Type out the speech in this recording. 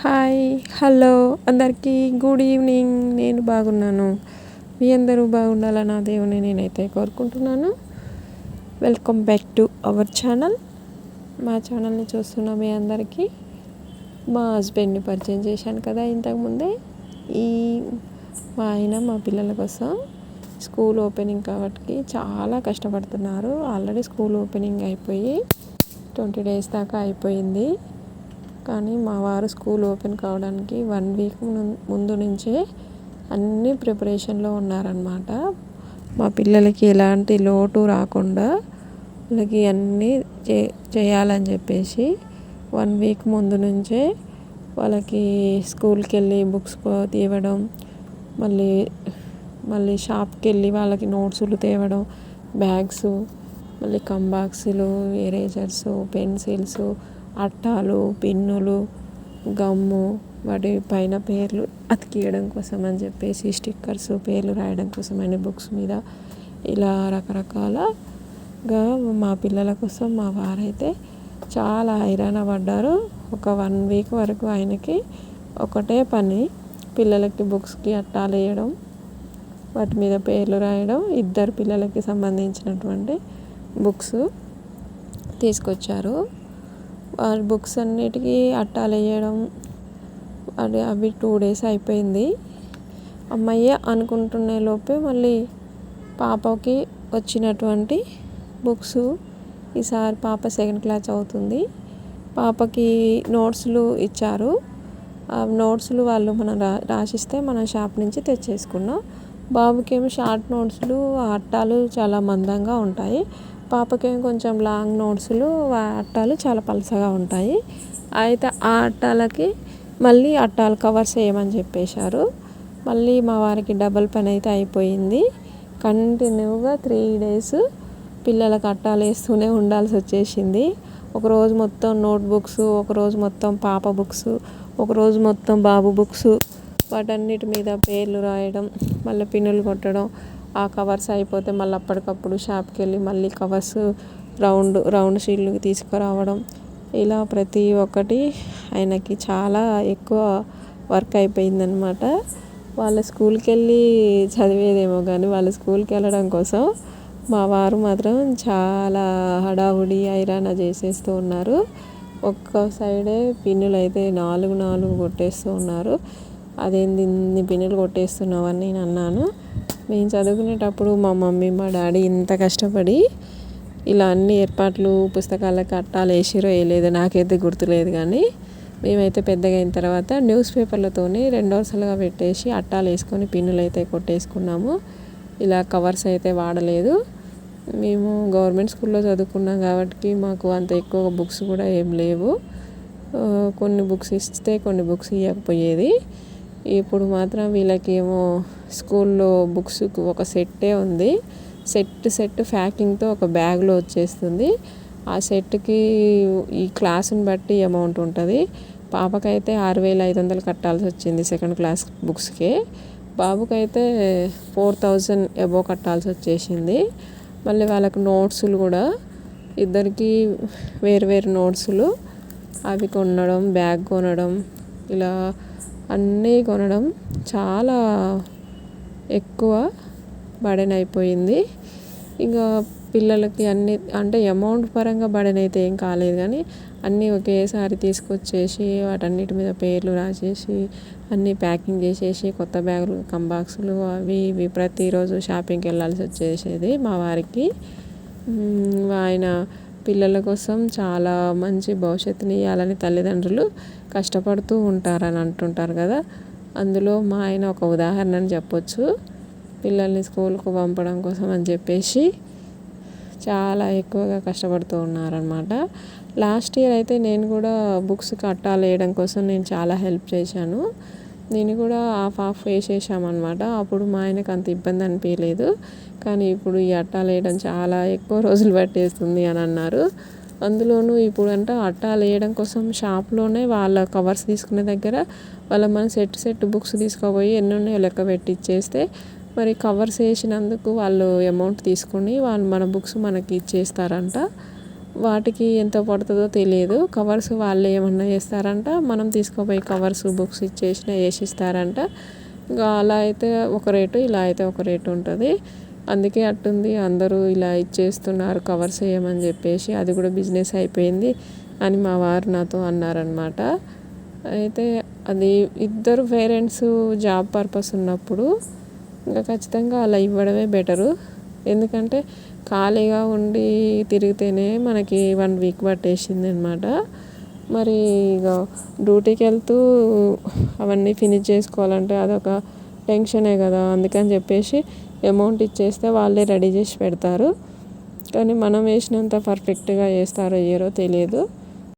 Hi hello. అందరికీ good evening. నేను బాగున్నాను. మీ అందరూ బాగుండాలని నా దేవుని నేనైతే కోరుకుంటున్నాను. Welcome back to our channel. మా ఛానల్ని చూస్తున్న మీ అందరికీ మా హస్బెండ్ని పరిచయం చేశాను కదా ఇంతకుముందే ఈ మా ఆయన మా పిల్లల కోసం స్కూల్ ఓపెనింగ్ కాబట్టి చాలా కష్టపడుతున్నారు. ఆల్రెడీ స్కూల్ ఓపెనింగ్ అయిపోయి ట్వంటీ డేస్ దాకా అయిపోయింది. కానీ మా వారు స్కూల్ ఓపెన్ కావడానికి వన్ వీక్ ముందు నుంచే అన్ని ప్రిపరేషన్లో ఉన్నారనమాట మా పిల్లలకి ఎలాంటి లోటు రాకుండా వాళ్ళకి అన్నీ చే చేయాలని చెప్పేసి వన్ వీక్ ముందు నుంచే వాళ్ళకి స్కూల్కి వెళ్ళి బుక్స్ తీయడం మళ్ళీ మళ్ళీ షాప్కి వెళ్ళి వాళ్ళకి నోట్సులు తేవడం బ్యాగ్స్ మళ్ళీ కంబాక్సులు ఎరేజర్స్ పెన్సిల్స్ అట్టాలు పిన్నులు గమ్ము వాటి పైన పేర్లు అతికియడం కోసం అని చెప్పేసి స్టిక్కర్స్ పేర్లు రాయడం కోసం అని బుక్స్ మీద ఇలా రకరకాలగా మా పిల్లల కోసం మా వారైతే చాలా హైరాణ పడ్డారు. ఒక వన్ వీక్ వరకు ఆయనకి ఒకటే పని పిల్లలకి బుక్స్కి అట్టాలు వేయడం వాటి మీద పేర్లు రాయడం ఇద్దరు పిల్లలకి సంబంధించినటువంటి బుక్స్ తీసుకొచ్చారు. వారి బుక్స్ అన్నిటికీ అట్టాలు వేయడం అది అవి టూ డేస్ అయిపోయింది. అమ్మయ్య అనుకుంటునే లోపే మళ్ళీ పాపకి వచ్చినటువంటి బుక్స్ ఈసారి పాప సెకండ్ క్లాస్ అవుతుంది. పాపకి నోట్స్లు ఇచ్చారు. ఆ నోట్స్లు వాళ్ళు మనం రా రాసిస్తే మనం షాప్ నుంచి తెచ్చేసుకున్నాం. బాబుకేమో షార్ట్ నోట్స్లు అట్టాలు చాలా మందంగా ఉంటాయి. పాపకేం కొంచెం లాంగ్ నోట్స్లు అట్టాలు చాలా పలసగా ఉంటాయి. అయితే ఆ అట్టాలకి మళ్ళీ అట్టాలు కవర్స్ వేయమని చెప్పేశారు. మళ్ళీ మా వారికి డబల్ పని అయితే అయిపోయింది. కంటిన్యూగా త్రీ డేస్ పిల్లలకు అట్టాలు వేస్తూనే ఉండాల్సి వచ్చేసింది. ఒకరోజు మొత్తం నోట్బుక్స్ ఒకరోజు మొత్తం పాప బుక్స్ ఒకరోజు మొత్తం బాబు బుక్స్ వాటన్నిటి మీద పేర్లు రాయడం మళ్ళీ పిన్నులు కొట్టడం ఆ కవర్స్ అయిపోతే మళ్ళీ అప్పటికప్పుడు షాప్కి వెళ్ళి మళ్ళీ కవర్స్ రౌండ్ రౌండ్ షీట్లు తీసుకురావడం. ఇలా ప్రతి ఒక్కటి ఆయనకి చాలా ఎక్కువ వర్క్ అయిపోయిందనమాట వాళ్ళ స్కూల్కి వెళ్ళి చదివేదేమో కానీ వాళ్ళ స్కూల్కి వెళ్ళడం కోసం మా వారు మాత్రం చాలా హడావుడి ఐరాణ చేసేస్తూ ఉన్నారు. ఒక్క సైడే పిన్నులు అయితే నాలుగు నాలుగు కొట్టేస్తూ ఉన్నారు. అదేంది ఇన్ని పిన్నులు కొట్టేస్తున్నావు అని నేను అన్నాను. మేము చదువుకునేటప్పుడు మా మమ్మీ మా డాడీ ఇంత కష్టపడి ఇలా అన్ని ఏర్పాట్లు పుస్తకాలకు అట్టాలు వేసిరో వేయలేదు నాకైతే గుర్తులేదు కానీ మేమైతే పెద్దగా అయిన తర్వాత న్యూస్ పేపర్లతోని రెండు వరుసలుగా పెట్టేసి అట్టాలు వేసుకొని పిన్నులు అయితే కొట్టేసుకున్నాము. ఇలా కవర్స్ అయితే వాడలేదు. మేము గవర్నమెంట్ స్కూల్లో చదువుకున్నాం కాబట్టి మాకు అంత ఎక్కువ బుక్స్ కూడా ఏం లేవు. కొన్ని బుక్స్ ఇస్తే కొన్ని బుక్స్ ఇవ్వకపోయేది ఇప్పుడు మాత్రం వీళ్ళకి ఏమో స్కూల్లో బుక్స్ ఒక సెట్టే ఉంది. సెట్ సెట్ ప్యాకింగ్తో ఒక బ్యాగ్లో వచ్చేస్తుంది. ఆ సెట్కి ఈ క్లాస్ని బట్టి అమౌంట్ ఉంటుంది. పాపకైతే ఆరు వేల ఐదు వందలు కట్టాల్సి వచ్చింది సెకండ్ క్లాస్ బుక్స్కి. బాబుకైతే ఫోర్ థౌజండ్ ఎబో కట్టాల్సి వచ్చేసింది. మళ్ళీ వాళ్ళకి నోట్సులు కూడా ఇద్దరికి వేరు వేరు నోట్సులు. అవి కొనడం బ్యాగ్ కొనడం ఇలా అన్నీ కొనడం చాలా ఎక్కువ బడెన్ అయిపోయింది. ఇంకా పిల్లలకి అన్ని అంటే అమౌంట్ పరంగా బడెన్ అయితే ఏం కాలేదు కానీ అన్నీ ఒకేసారి తీసుకొచ్చేసి వాటన్నిటి మీద పేర్లు రాసేసి అన్నీ ప్యాకింగ్ చేసేసి కొత్త బ్యాగులు కంబాక్సులు అవి ఇవి ప్రతిరోజు షాపింగ్కి వెళ్ళాల్సి వచ్చేసేది మా వారికి. ఆయన పిల్లల కోసం చాలా మంచి భవిష్యత్తుని ఇవ్వాలని తల్లిదండ్రులు కష్టపడుతూ ఉంటారని అంటుంటారు కదా. అందులో మా ఆయన ఒక ఉదాహరణ అని చెప్పొచ్చు. పిల్లల్ని స్కూల్కు పంపడం కోసం అని చెప్పేసి చాలా ఎక్కువగా కష్టపడుతూ ఉన్నారనమాట లాస్ట్ ఇయర్ అయితే నేను కూడా బుక్స్ కట్టాలు వేయడం కోసం నేను చాలా హెల్ప్ చేశాను. నేను కూడా హాఫ్ హాఫ్ వేసేసామన్నమాట. అప్పుడు మా ఆయనకు అంత ఇబ్బంది అనిపించలేదు. కానీ ఇప్పుడు ఈ అట్టాలు వేయడం చాలా ఎక్కువ రోజులు పట్టేస్తుంది అని అన్నారు. అందులోనూ ఇప్పుడు అంటే అట్టాలు వేయడం కోసం షాప్లోనే వాళ్ళ కవర్స్ తీసుకునే దగ్గర వాళ్ళ మన సెట్ సెట్ బుక్స్ తీసుకుపోయి ఎన్ని ఉన్నాయో లెక్క పెట్టి ఇచ్చేస్తే మరి కవర్స్ వేసినందుకు వాళ్ళు అమౌంట్ తీసుకొని వాళ్ళు మన బుక్స్ మనకి ఇచ్చేస్తారంట. వాటికి ఎంత పడుతుందో తెలియదు. కవర్స్ వాళ్ళు ఏమన్నా చేస్తారంట మనం తీసుకుపోయి కవర్స్ బుక్స్ ఇచ్చేసిన వేసిస్తారంట. ఇంకా అలా అయితే ఒక రేటు ఇలా అయితే ఒక రేటు ఉంటుంది. అందుకే అట్టుంది. అందరూ ఇలా ఇచ్చేస్తున్నారు కవర్స్ వేయమని చెప్పేసి అది కూడా బిజినెస్ అయిపోయింది అని మా వారు నాతో అన్నారనమాట అయితే అది ఇద్దరు పేరెంట్స్ జాబ్ పర్పస్ ఉన్నప్పుడు ఇంకా ఖచ్చితంగా అలా ఇవ్వడమే బెటరు ఎందుకంటే ఖాళీగా ఉండి తిరిగితేనే మనకి వన్ వీక్ పట్టేసింది అనమాట మరి ఇక డ్యూటీకి వెళ్తూ అవన్నీ ఫినిష్ చేసుకోవాలంటే అదొక టెన్షనే కదా. అందుకని చెప్పేసి అమౌంట్ ఇచ్చేస్తే వాళ్ళే రెడీ చేసి పెడతారు. కానీ మనం వేసినంత పర్ఫెక్ట్గా చేస్తారో వేయరో తెలియదు.